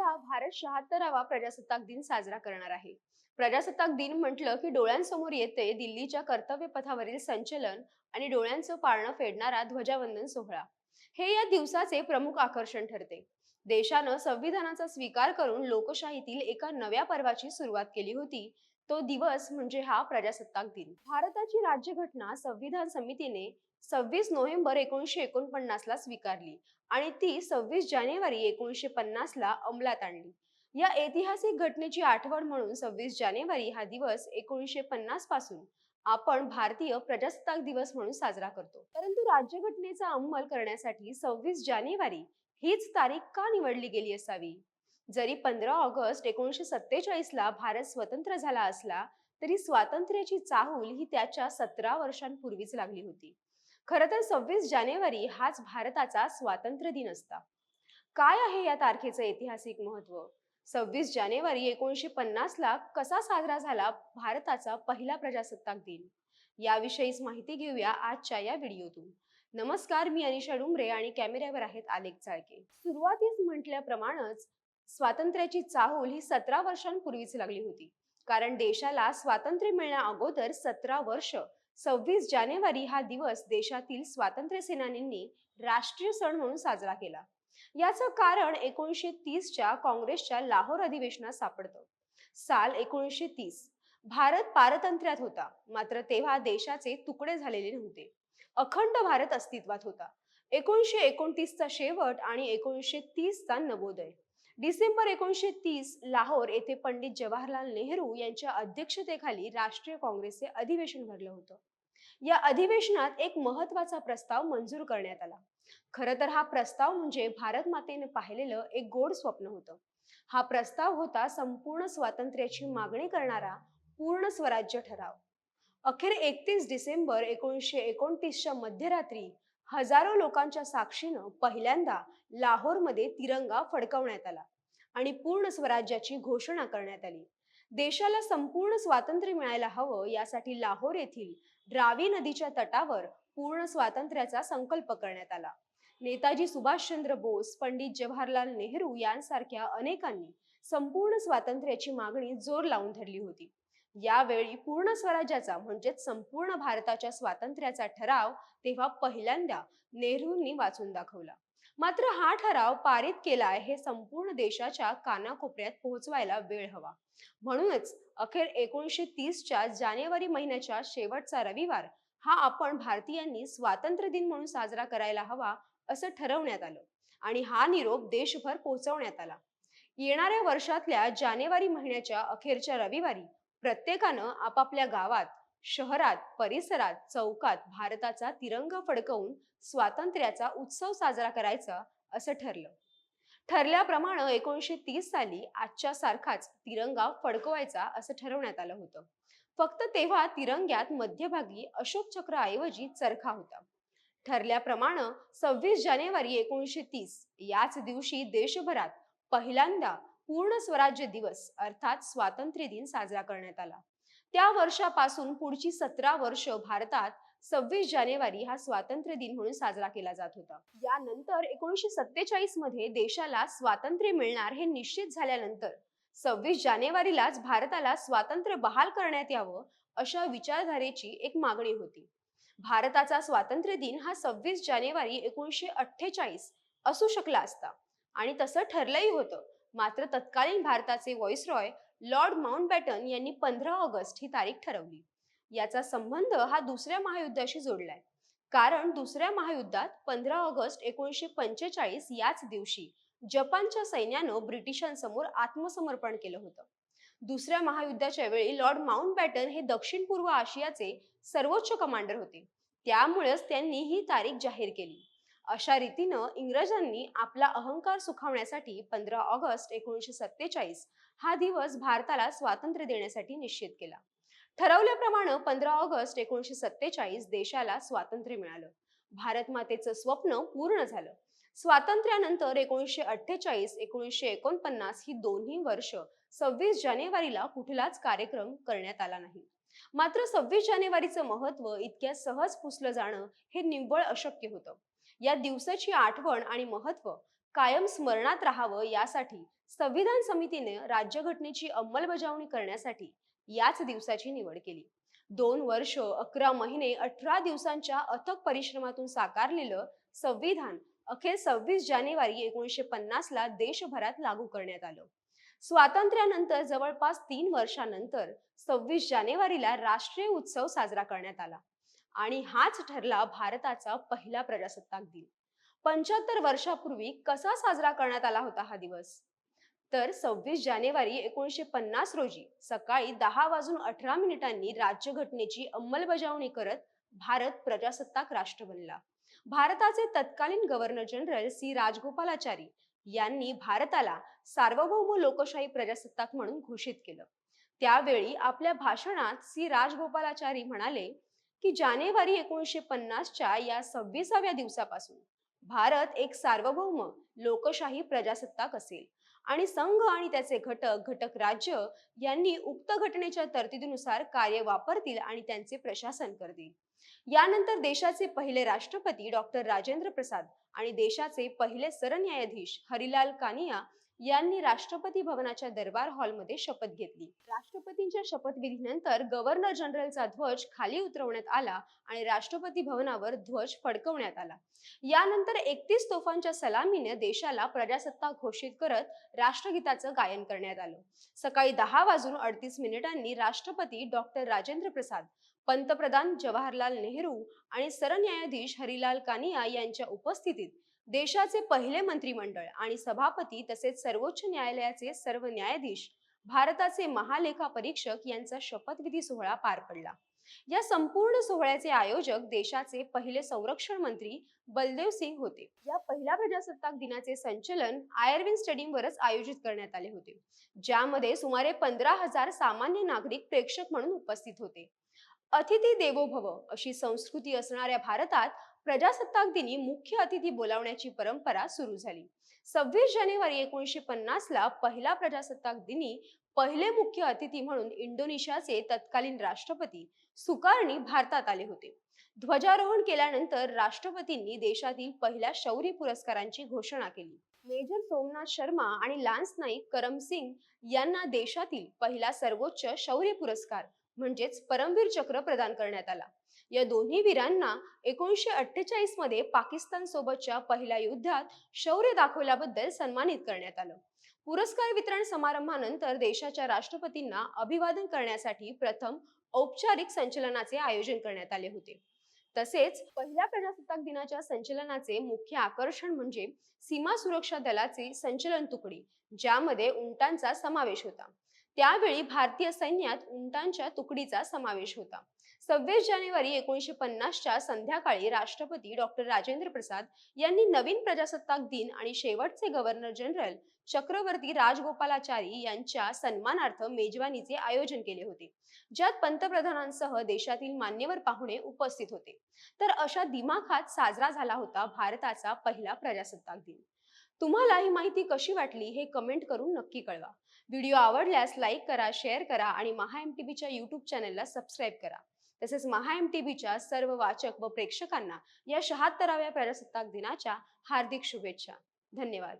यंदा भारत शहात्तरावा प्रजासत्ताक दिन साजरा करणार आहे. प्रजासत्ताक दिन म्हटलं की डोळ्यांसमोर येते दिल्लीच्या कर्तव्य पथावरील संचलन आणि डोळ्यांचं पाळणं फेडणारा ध्वजावंदन सोहळा. हे या दिवसाचे प्रमुख आकर्षण ठरते. देशानं संविधानाचा स्वीकार करून लोकशाहीतील एका नव्या पर्वाची सुरुवात केली होती. तो दिवस म्हणजे हा प्रजासत्ताक दिन. भारताची राज्यघटना संविधान समितीने सव्वीस नोव्हेंबर एकोणीसशे एकोणपन्नास ला स्वीकारली आणि ती सव्वीस जानेवारी एकोणीसशे पन्नास ला अंमलात आणली. या ऐतिहासिक घटनेची आठवण म्हणून सव्वीस जानेवारी हा दिवस एकोणीसशे पन्नासपासून आपण भारतीय प्रजासत्ताक दिवस म्हणून साजरा करतो. परंतु राज्यघटनेचा अंमल करण्यासाठी सव्वीस जानेवारी हीच तारीख का निवडली गेली असावी? जरी पंधरा ऑगस्ट एकोणीसशे सत्तेचाळीसला भारत स्वतंत्र झाला असला तरी स्वातंत्र्याची चाहूल ही त्याच्या सतरा वर्षांपूर्वीच लागली होती. खर तर सव्वीस जानेवारी हाच भारताचा स्वातंत्र्य दिन असता. काय आहे या तारखेचं ऐतिहासिक महत्त्व सव्वीस जानेवारी एकोणीसशे पन्नास ला कसा साजरा झाला भारताचा पहिला प्रजासत्ताक दिन? याविषयीच माहिती घेऊया आजच्या या व्हिडिओतून. नमस्कार मी अनिशा डुमरे आणि कॅमेऱ्यावर आहेत आलेख चाळके. सुरुवातीस म्हटल्याप्रमाणेच स्वातंत्र्याची चाहूल ही सतरा वर्षांपूर्वीच लागली होती. कारण देशाला स्वातंत्र्य मिळण्या अगोदर सतरा वर्ष सव्वीस जानेवारी हा दिवस देशातील स्वातंत्र्य सेनानींनी राष्ट्रीय सण म्हणून साजरा केला. याचं कारण एकोणीसशे तीसच्या काँग्रेसच्या लाहोर अधिवेशनात सापडतं. साल एकोणीसशे तीस. भारत पारतंत्र्यात होता. मात्र तेव्हा देशाचे तुकडे झालेले नव्हते. अखंड भारत अस्तित्वात होता. एकोणीसशे एकोणतीसचा शेवट आणि एकोणीसशे तीसचा नवोदय. डिसेंबर एकोणीसशे तीस लाहोर येथे पंडित जवाहरलाल नेहरू यांच्या अध्यक्षतेखाली राष्ट्रीय काँग्रेसचे अधिवेशन भरलं होतं. या अधिवेशनात एक महत्त्वाचा प्रस्ताव मंजूर करण्यात आला. खर तर हा प्रस्ताव म्हणजे भारत मातेने पाहिलेलं एक गोड स्वप्न होतं. हा प्रस्ताव होता संपूर्ण स्वातंत्र्याची मागणी करणारा पूर्ण स्वराज्य ठराव. अखेर एकतीस डिसेंबर एकोणीसशे एकोणतीसच्या मध्यरात्री हजारो लोकांच्या साक्षीनं पहिल्यांदा लाहोरमध्ये तिरंगा फडकवण्यात आला आणि पूर्ण स्वराज्याची घोषणा करण्यात आली. देशाला संपूर्ण स्वातंत्र्य मिळायला हवं यासाठी लाहोर येथील रावी नदीच्या तटावर पूर्ण स्वातंत्र्याचा संकल्प करण्यात आला. नेताजी सुभाषचंद्र बोस पंडित जवाहरलाल नेहरू यांसारख्या अनेकांनी संपूर्ण स्वातंत्र्याची मागणी जोर लावून धरली होती. यावेळी पूर्ण स्वराज्याचा म्हणजेच संपूर्ण भारताच्या स्वातंत्र्याचा ठराव तेव्हा पहिल्यांदा नेहरूंनी वाचून दाखवला. मात्र हा ठराव पारित केला हे संपूर्ण देशाच्या कानाकोपऱ्यात पोहोचवायला वेळ हवा. म्हणूनच अखेर एकोणीसशे तीसच्या जानेवारी महिन्याच्या शेवटचा रविवार हा आपण भारतीयांनी स्वातंत्र्य दिन म्हणून साजरा करायला हवा असं ठरवण्यात आलं आणि हा निरोप देशभर पोहोचवण्यात आला. येणाऱ्या वर्षातल्या जानेवारी महिन्याच्या अखेरच्या रविवारी प्रत्येकानं आपापल्या गावात शहरात परिसरात चौकात भारताचा तिरंगा फडकवून स्वातंत्र्याचा उत्सव साजरा करायचा असं ठरलं. ठरल्याप्रमाणे एकोणीसशे तीस साली आजच्या सारखाच तिरंगा फडकवायचा असं ठरवण्यात आलं होतं. फक्त तेव्हा तिरंग्यात मध्यभागी अशोक चक्राऐवजी चरखा होता. ठरल्याप्रमाणे सव्वीस जानेवारी एकोणीसशे तीस याच दिवशी देशभरात पहिल्यांदा पूर्ण स्वराज्य दिवस अर्थात स्वातंत्र्य दिन साजरा करण्यात आला. त्या वर्षापासून पुढची सतरा वर्ष भारतात सव्वीस जानेवारी हा स्वातंत्र्य दिन म्हणून साजरा केला जात होता. यानंतर एकोणीसशे सत्तेचाळीसमध्ये देशाला स्वातंत्र्य मिळणार हे निश्चित झाल्यानंतर सव्वीस जानेवारीलाच भारताला स्वातंत्र्य बहाल करण्यात यावं अशा विचारधारेची एक मागणी होती. भारताचा स्वातंत्र्य दिन हा सव्वीस जानेवारी एकोणीसशे अठ्ठेचाळीस असू शकला असता आणि तसं ठरलंही होतं मात्र तत्कालीन भारताचे व्हॉइसरॉय लॉर्ड माउंटबॅटन यांनी पंधरा ऑगस्ट ही तारीख ठरवली. याचा संबंध हा दुसऱ्या महायुद्धाशी जोडलाय. कारण दुसऱ्या महायुद्धात पंधरा ऑगस्ट एकोणीसशे पंचेचाळीस याच दिवशी जपानच्या सैन्यानं ब्रिटिशांसमोर आत्मसमर्पण केलं होतं. दुसऱ्या महायुद्धाच्या वेळी लॉर्ड माउंटबॅटन हे दक्षिण पूर्व आशियाचे सर्वोच्च कमांडर होते. त्यामुळेच त्यांनी ही तारीख जाहीर केली. अशा रीतीनं इंग्रजांनी आपला अहंकार सुखावण्यासाठी पंधरा ऑगस्ट एकोणीसशे सत्तेचाळीस हा दिवस भारताला स्वातंत्र्य देण्यासाठी निश्चित केला. ठरवल्याप्रमाणे पंधरा ऑगस्ट एकोणीसशे सत्तेचाळीस देशाला स्वातंत्र्य मिळालं. भारत मातेचं स्वप्न पूर्ण झालं. स्वातंत्र्यानंतर एकोणीसशे अठ्ठेचाळीस एकोणीसशे एकोणपन्नास ही दोन्ही वर्ष सव्वीस जानेवारीला कुठलाच कार्यक्रम करण्यात आला नाही. मात्र सव्वीस जानेवारीचं महत्त्व इतक्या सहज पुसलं जाणं हे निव्वळ अशक्य होतं. या दिवसाची आठवण आणि महत्त्व कायम स्मरणात राहावं यासाठी संविधान समितीने राज्यघटनेची अंमलबजावणी करण्यासाठी याच दिवसाची निवड केली. दोन वर्ष अकरा महिने अठरा दिवसांच्या अथक परिश्रमातून साकारलेलं संविधान अखेर सव्वीस जानेवारी एकोणीसशे पन्नास ला देशभरात लागू करण्यात आलं. स्वातंत्र्यानंतर जवळपास तीन वर्षानंतर सव्वीस जानेवारीला राष्ट्रीय उत्सव साजरा करण्यात आला. आणि हाच ठरला भारताचा पहिला प्रजासत्ताक दिन. पंच्याहत्तर वर्षापूर्वी कसा साजरा करण्यात आला होता हा दिवस? तर सव्वीस जानेवारी एकोणीसशे पन्नास रोजी सकाळी दहा वाजून अठरा मिनिटांनी राज्यघटनेची अंमलबजावणी करत भारत प्रजासत्ताक राष्ट्र बनला. भारताचे तत्कालीन गव्हर्नर जनरल सी राजगोपालाचारी यांनी भारताला सार्वभौम लोकशाही प्रजासत्ताक म्हणून घोषित केलं. त्यावेळी आपल्या भाषणात सी राजगोपालाचारी म्हणाले की जानेवारी एकोणीसशे पन्नासच्या या सव्वीसाव्या दिवसापासून भारत एक सार्वभौम लोकशाही प्रजासत्ताक असेल. आणि संघ आणि त्याचे घटक घटक राज्य यांनी उक्त घटनेच्या तरतुदीनुसार कार्य वापरतील आणि त्यांचे प्रशासन करतील. यानंतर देशाचे पहिले राष्ट्रपती डॉक्टर राजेंद्र प्रसाद आणि देशाचे पहिले सरन्यायाधीश हरिलाल कानिया यांनी राष्ट्रपती भवनाच्या दरबार हॉलमध्ये शपथ घेतली. राष्ट्रपतींच्या शपथविधीनंतर गव्हर्नर जनरलचा ध्वज खाली उतरवण्यात आला आणि राष्ट्रपती भवनावर ध्वज फडकवण्यात आला. यानंतर एकतीस तोफांच्या सलामीने देशाला प्रजासत्ताक घोषित करत राष्ट्रगीताचं गायन करण्यात आलं. सकाळी दहा वाजून अडतीस मिनिटांनी राष्ट्रपती डॉक्टर राजेंद्र प्रसाद पंतप्रधान जवाहरलाल नेहरू आणि सरन्यायाधीश हरिलाल कानिया यांच्या उपस्थितीत देशाचे पहिले मंत्रिमंडळ आणि सभापती तसेच सर्वोच्च न्यायालयाचे सर्व न्यायाधीश भारताचे महालेखा परीक्षक यांचा शपथविधी सोहळा पार पडला. या संपूर्ण सोहळ्याचे आयोजक देशाचे पहिले संरक्षण मंत्री बलदेव सिंग होते. या पहिल्या प्रजासत्ताक दिनाचे संचलन आयर्विन स्टेडियमवरच आयोजित करण्यात आले होते ज्यामध्ये सुमारे पंधरा हजार सामान्य नागरिक प्रेक्षक म्हणून उपस्थित होते. अतिथी देवो भव अशी संस्कृती असणाऱ्या भारतात प्रजासत्ताक दिनी मुख्य अतिथी बोलावण्याची परंपरा सुरू झाली. सव्वीस जानेवारी एकोणीसशे पन्नास ला पहिला प्रजासत्ताक दिनी पहिले मुख्य अतिथी म्हणून इंडोनेशियाचे तत्कालीन राष्ट्रपती सुकारणी भारतात आले होते. ध्वजारोहण केल्यानंतर राष्ट्रपतींनी देशातील पहिल्या शौर्य पुरस्कारांची घोषणा केली. मेजर सोमनाथ शर्मा आणि लान्स नाईक करम सिंग यांना देशातील पहिला सर्वोच्च शौर्य पुरस्कार म्हणजेच परमवीर चक्र प्रदान करण्यात आला. या दोन्ही वीरांना एकोणीसशे अठ्ठेचाळीसमध्ये पाकिस्तान सोबतच्या पहिल्या युद्धात शौर्य दाखवल्याबद्दल सन्मानित करण्यात आलं. पुरस्कार वितरण समारंभानंतर देशाच्या राष्ट्रपतींना अभिवादन करण्यासाठी प्रथम औपचारिक संचलनाचे आयोजन करण्यात आले होते. तसेच पहिल्या प्रजासत्ताक दिनाच्या संचलनाचे मुख्य आकर्षण म्हणजे सीमा सुरक्षा दलाचे संचलन तुकडी ज्यामध्ये उंटांचा समावेश होता. त्यावेळी भारतीय सैन्यात उंटांच्या तुकडीचा समावेश होता. सव्वीस जानेवारी एकोणीशे पन्नासच्या संध्याकाळी राष्ट्रपती डॉक्टर राजेंद्र प्रसाद यांनी नवीन प्रजासत्ताक दिन आणि शेवटचे गव्हर्नर जनरल चक्रवर्ती राजगोपालाचारी यांच्या सन्मानार्थ मेजवानीचे आयोजन केले होते ज्यात पंतप्रधानांसह देशातील मान्यवर पाहुणे उपस्थित होते. तर अशा दिमाखात साजरा झाला होता भारताचा पहिला प्रजासत्ताक दिन. तुम्हाला ही माहिती कशी वाटली हे कमेंट करून नक्की कळवा. व्हिडिओ आवडल्यास लाईक करा शेअर करा आणि महा एम टी बीच्या यूट्यूब चॅनलला सबस्क्राईब करा. तसेच महा एम टी बीच्या सर्व वाचक व प्रेक्षकांना या शहात्तराव्या प्रजासत्ताक दिनाच्या हार्दिक शुभेच्छा. धन्यवाद.